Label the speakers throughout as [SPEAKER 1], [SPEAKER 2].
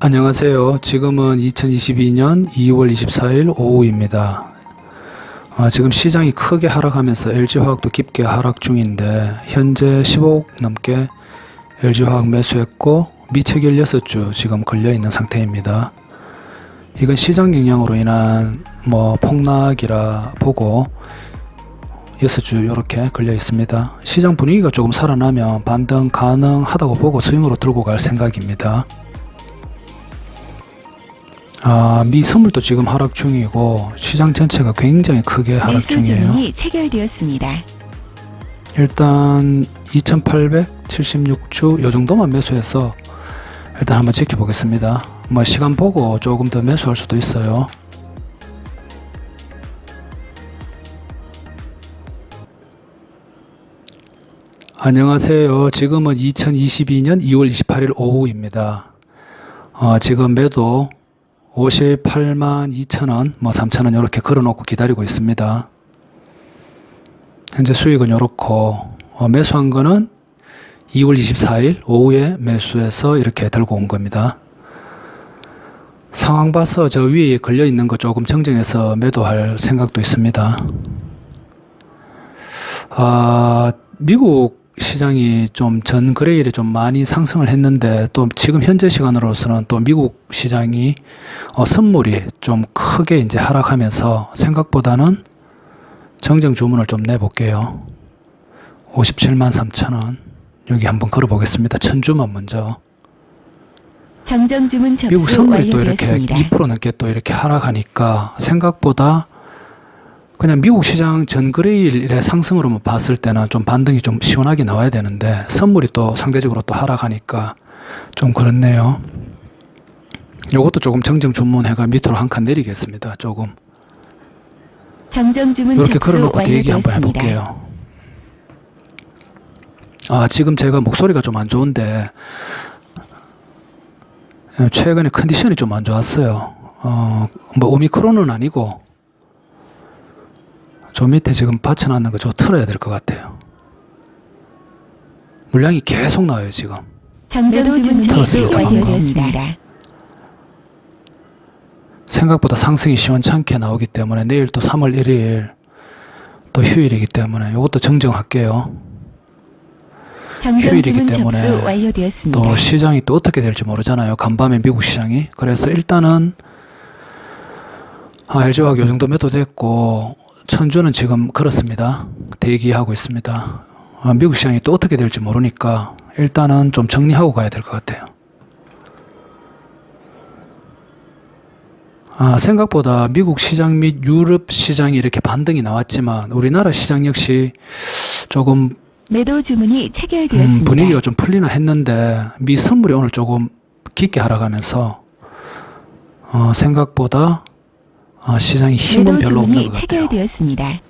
[SPEAKER 1] 안녕하세요. 지금은 2022년 2월 24일 오후입니다. 아, 지금 시장이 크게 하락하면서 LG화학도 깊게 하락 중인데 현재 15억 넘게 LG화학 매수했고 미체결 6주 지금 걸려 있는 상태입니다. 이건 시장 영향으로 인한 뭐 폭락이라 보고 6주 이렇게 걸려 있습니다. 시장 분위기가 조금 살아나면 반등 가능하다고 보고 스윙으로 들고 갈 생각입니다. 아, 미 선물도 지금 하락 중이고 시장 전체가 굉장히 크게 하락 중이에요.
[SPEAKER 2] 주문이 체결되었습니다.
[SPEAKER 1] 일단 2876주 요 정도만 매수해서 일단 한번 지켜보겠습니다. 뭐 시간 보고 조금 더 매수할 수도 있어요. 안녕하세요. 지금은 2022년 2월 28일 오후입니다. 어, 지금 매도 58만 2천원, 뭐 3천원 이렇게 걸어놓고 기다리고 있습니다. 현재 수익은 이렇고 어, 매수한 거는 2월 24일 오후에 매수해서 이렇게 들고 온 겁니다. 상황 봐서 저 위에 걸려 있는 거 조금 정정해서 매도할 생각도 있습니다. 아, 미국 시장이 좀 전 거래 일에 좀 많이 상승을 했는데 또 지금 현재 시간으로서는 또 미국 시장이 어, 선물이 좀 크게 이제 하락하면서 생각보다는 정정 주문을 좀 내볼게요. 57만 3천 원. 여기 한번 걸어보겠습니다. 천주만 먼저.
[SPEAKER 2] 정정 주문
[SPEAKER 1] 미국 선물이 또 이렇게
[SPEAKER 2] 완료되었습니다.
[SPEAKER 1] 2% 넘게 또 이렇게 하락하니까 생각보다 그냥 미국 시장 전거래일의 상승으로만 봤을 때는 좀 반등이 좀 시원하게 나와야 되는데 선물이 또 상대적으로 또 하락하니까 좀 그렇네요. 요것도 조금 정정 주문해가 밑으로 한 칸 내리겠습니다. 조금.
[SPEAKER 2] 정정 주문
[SPEAKER 1] 이렇게 걸어놓고 대기 한번. 해볼게요. 아, 지금 제가 목소리가 좀 안 좋은데, 예, 최근에 컨디션이 좀 안 좋았어요. 어, 뭐, 오미크론은 아니고, 저 밑에 지금 받쳐놨는 거 저 틀어야 될 것 같아요. 물량이 계속 나와요, 지금. 들었습니다, 방금. 생각보다 상승이 시원찮게 나오기 때문에 내일 또 3월 1일 또 휴일이기 때문에 이것도 정정할게요.
[SPEAKER 2] 정정
[SPEAKER 1] 휴일이기 때문에. 또 시장이 또 어떻게 될지 모르잖아요. 간밤에 미국 시장이. 그래서 일단은 아, LG화학 요 정도 매도 됐고 천주는 지금 그렇습니다. 대기하고 있습니다. 아, 미국 시장이 또 어떻게 될지 모르니까 일단은 좀 정리하고 가야 될 것 같아요. 아, 생각보다 미국 시장 및 유럽 시장이 이렇게 반등이 나왔지만 우리나라 시장 역시 조금
[SPEAKER 2] 매도 주문이 체결되었습니다.
[SPEAKER 1] 음, 분위기가 좀 풀리나 했는데 미 선물이 오늘 조금 깊게 하락하면서 어, 생각보다 어, 시장이 힘은
[SPEAKER 2] 매도
[SPEAKER 1] 별로 없는 것 같아요.
[SPEAKER 2] 체결되었습니다.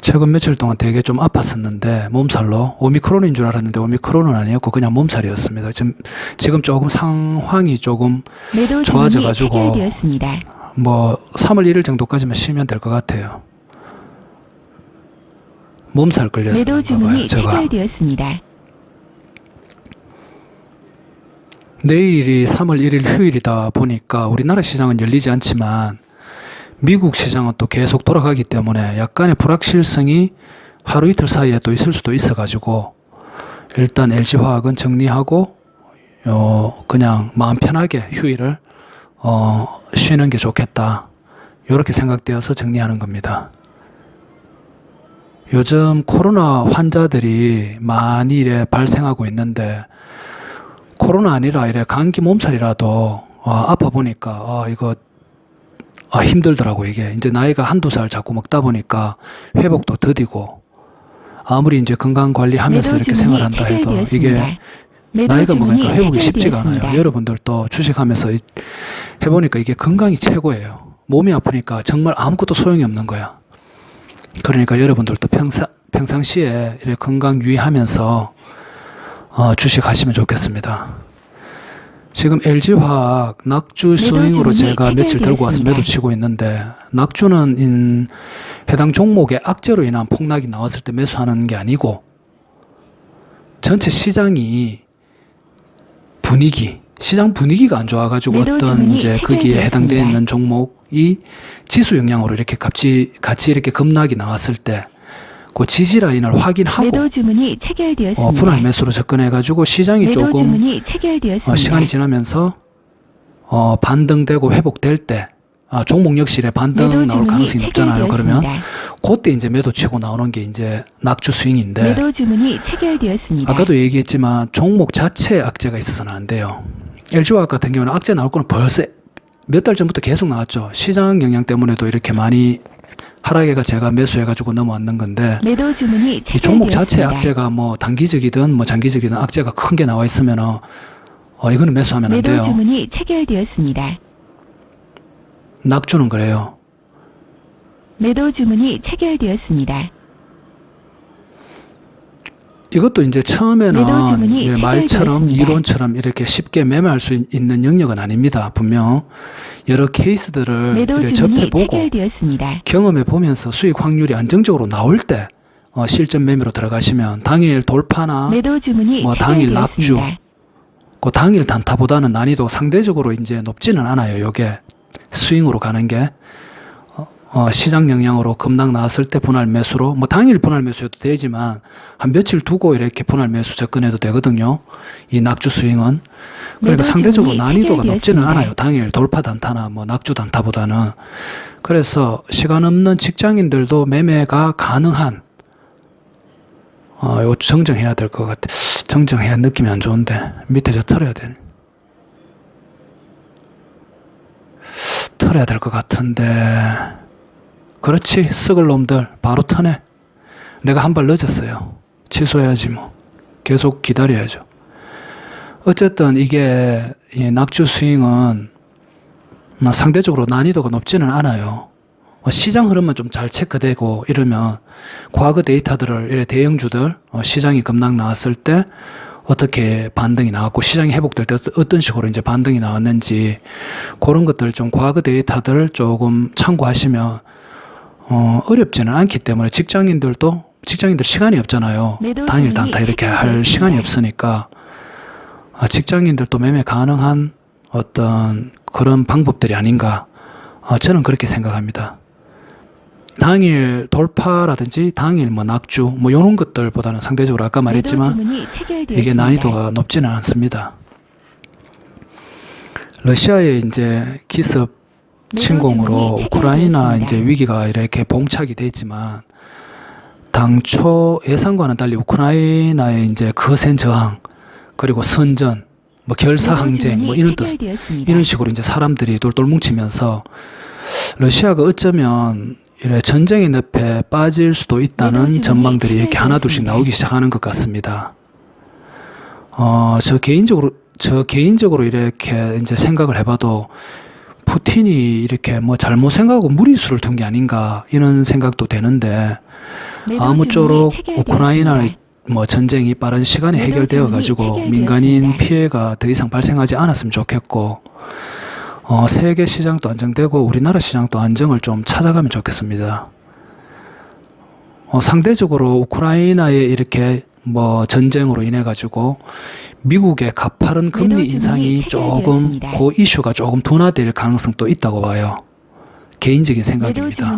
[SPEAKER 1] 최근 며칠 동안 되게 좀 아팠었는데 몸살로 오미크론인 줄 알았는데 오미크론은 아니었고 그냥 몸살이었습니다. 지금 지금 조금 상황이 조금
[SPEAKER 2] 매도
[SPEAKER 1] 좋아져가지고
[SPEAKER 2] 체결되었습니다.
[SPEAKER 1] 뭐 3월 1일 정도까지만 쉬면 될 것 같아요. 몸살
[SPEAKER 2] 매도
[SPEAKER 1] 걸렸었나 봐요.
[SPEAKER 2] 주문이
[SPEAKER 1] 제가
[SPEAKER 2] 체결되었습니다.
[SPEAKER 1] 내일이 3월 1일 휴일이다 보니까 우리나라 시장은 열리지 않지만 미국 시장은 또 계속 돌아가기 때문에 약간의 불확실성이 하루 이틀 사이에 또 있을 수도 있어 가지고 일단 LG화학은 정리하고 어 그냥 마음 편하게 휴일을 어 쉬는 게 좋겠다 이렇게 생각되어서 정리하는 겁니다. 요즘 코로나 환자들이 많이 발생하고 있는데 코로나 아니라 이래 감기 몸살이라도 아, 아파 보니까 아 이거 아 힘들더라고 이게 이제 나이가 한두 살 자꾸 먹다 보니까 회복도 더디고 아무리 이제 건강 관리하면서 이렇게 생활한다 해도 이게 나이가 먹으니까 회복이 쉽지가 않아요. 여러분들도 주식하면서 이- 해보니까 이게 건강이 최고예요. 몸이 아프니까 정말 아무것도 소용이 없는 거야. 그러니까 여러분들도 평상, 평상시에 이렇게 건강 유의하면서 어, 주식하시면 좋겠습니다. 지금 LG화학 낙주 스윙으로 제가 며칠 들고 와서. 매도 치고 있는데 낙주는 인, 해당 종목의 악재로 인한 폭락이 나왔을 때 매수하는 게 아니고 전체 시장이 분위기, 시장 분위기가 안 좋아가지고 어떤 이제 거기에. 해당되어 있는 종목이 지수 영향으로 이렇게 같이 같이 이렇게 급락이 나왔을 때 그 지지 라인을 확인하고
[SPEAKER 2] 매도 주문이 체결되었습니다.
[SPEAKER 1] 어, 분할 매수로 접근해 가지고 시장이
[SPEAKER 2] 매도
[SPEAKER 1] 조금
[SPEAKER 2] 주문이 체결되었습니다.
[SPEAKER 1] 어, 시간이 지나면서 어, 반등되고 회복될 때 아, 종목 역시 이래 반등
[SPEAKER 2] 매도
[SPEAKER 1] 나올
[SPEAKER 2] 주문이
[SPEAKER 1] 가능성이 높잖아요. 그러면
[SPEAKER 2] 체결되었습니다.
[SPEAKER 1] 그때 이제 매도 치고 나오는 게 이제 낙주 스윙인데
[SPEAKER 2] 매도 주문이 체결되었습니다.
[SPEAKER 1] 아까도 얘기했지만 종목 자체에 악재가 있어서는 안 돼요. LG화학 같은 경우는 악재 나올 거는 벌써 몇 달 전부터 계속 나왔죠. 시장 영향 때문에도 이렇게 많이 하락해가 제가 매수해가지고 넘어왔는 건데
[SPEAKER 2] 이
[SPEAKER 1] 종목
[SPEAKER 2] 체결되었습니다.
[SPEAKER 1] 악재가 뭐 단기적이든 뭐 장기적이든 악재가 큰 게 나와 있으면은 어 이거는 매수하면 안 돼요.
[SPEAKER 2] 주문이 체결되었습니다.
[SPEAKER 1] 낙주는 그래요.
[SPEAKER 2] 매도 주문이 체결되었습니다.
[SPEAKER 1] 이것도 이제 처음에는 말처럼. 이론처럼 이렇게 쉽게 매매할 수 있- 있는 영역은 아닙니다. 분명 여러 케이스들을 접해보고
[SPEAKER 2] 체결되었습니다.
[SPEAKER 1] 경험해 보면서 수익 확률이 안정적으로 나올 때 어, 실전 매매로 들어가시면 당일 돌파나 뭐 당일 낙주. 그 당일 단타보다는 난이도 상대적으로 이제 높지는 않아요. 요게 스윙으로 가는 게 어, 어, 시장 영향으로 급락 나왔을 때 분할 매수로 뭐 당일 분할 매수해도 되지만 한 며칠 두고 이렇게 분할 매수 접근해도 되거든요. 이 낙주 스윙은 그러니까
[SPEAKER 2] 매도
[SPEAKER 1] 상대적으로
[SPEAKER 2] 주문이
[SPEAKER 1] 난이도가 높지는
[SPEAKER 2] 체결되었습니다.
[SPEAKER 1] 않아요. 당일 돌파 단타나 뭐 낙주 단타보다는 그래서 시간 없는 직장인들도 매매가 가능한 어, 이거 정정해야 될 것 같아. 정정해야 느낌이 안 좋은데 밑에 저 털어야 돼. 털어야 될 것 같은데 그렇지 썩을 놈들 바로 터네. 내가 한 발 늦었어요. 취소해야지 뭐. 계속 기다려야죠. 어쨌든 이게 이 낙주 스윙은 나 상대적으로 난이도가 높지는 않아요. 어, 시장 흐름만 좀 잘 체크되고 이러면 과거 데이터들을 대형주들 어, 시장이 급락 나왔을 때 어떻게 반등이 나왔고 시장이 회복될 때 어떤- 식으로 이제 반등이 나왔는지 그런 것들 좀 과거 데이터들을 조금 참고하시면 어, 어렵지는 않기 때문에 직장인들도 직장인들 시간이 없잖아요. 당일 단타 이렇게 할. 시간이 없으니까 아, 직장인들도 매매 가능한 어떤 그런 방법들이 아닌가 아, 저는 그렇게 생각합니다. 당일 돌파라든지 당일 뭐 낙주 뭐 이런 것들보다는 상대적으로 아까 말했지만. 이게 난이도가 높지는 않습니다. 러시아의 이제 기습 침공으로
[SPEAKER 2] 주문이
[SPEAKER 1] 우크라이나. 이제 위기가 이렇게 봉착이 됐지만 당초 예상과는 달리 우크라이나의 이제 거센 저항 그리고 선전 뭐 결사 항쟁 뭐 이런 뜻 이런 식으로 이제 사람들이 돌돌 뭉치면서 러시아가 어쩌면 이래 전쟁의 늪에 빠질 수도 있다는 전망들이 이렇게 하나둘씩 나오기 시작하는 것 같습니다. 어, 저 개인적으로 저 개인적으로 이렇게 이제 생각을 해봐도 푸틴이 이렇게 뭐 잘못 생각하고 무리수를 둔 게 아닌가 이런 생각도 되는데 아무쪼록 우크라이나의 뭐 전쟁이 빠른 시간에 해결되어 가지고. 민간인 피해가 더 이상 발생하지 않았으면 좋겠고 어, 세계 시장도 안정되고 우리나라 시장도 안정을 좀 찾아가면 좋겠습니다. 어, 상대적으로 우크라이나에 이렇게 뭐 전쟁으로 인해 가지고 미국의 가파른 금리 인상이 조금. 그 이슈가 조금 둔화될 가능성도 있다고 봐요. 개인적인 생각입니다.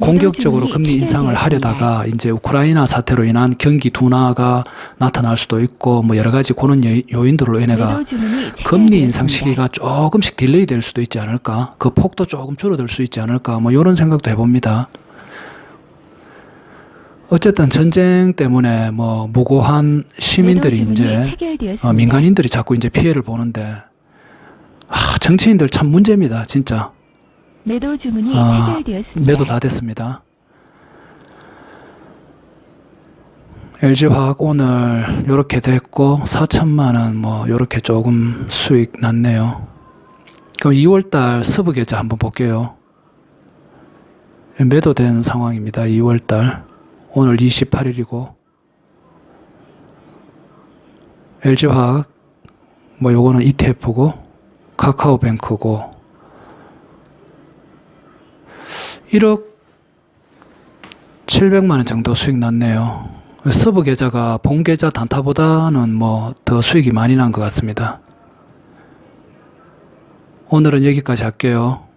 [SPEAKER 1] 공격적으로 금리 인상을. 하려다가 이제 우크라이나 사태로 인한 경기 둔화가 나타날 수도 있고 뭐 여러 가지 그런 요- 요인들로 인해가 금리 인상. 시기가 조금씩 딜레이 될 수도 있지 않을까? 그 폭도 조금 줄어들 수 있지 않을까? 뭐 이런 생각도 해봅니다. 어쨌든 전쟁 때문에 뭐 무고한 시민들이 이제. 어, 민간인들이 자꾸 이제 피해를 보는데 아, 정치인들 참 문제입니다, 진짜.
[SPEAKER 2] 매도 주문이
[SPEAKER 1] 아,
[SPEAKER 2] 체결되었습니다.
[SPEAKER 1] 매도 다 됐습니다. LG화학 오늘 요렇게 됐고 4천만 원뭐 요렇게 조금 수익 났네요. 그럼 2월달 서브 계좌 한번 볼게요. 매도된 상황입니다. 2월달 오늘 28일이고 LG화학 뭐 요거는 ETF고 카카오뱅크고 1억 700만 원 정도 수익 났네요. 서브 계좌가 본 계좌 단타보다는 뭐 더 수익이 많이 난 것 같습니다. 오늘은 여기까지 할게요.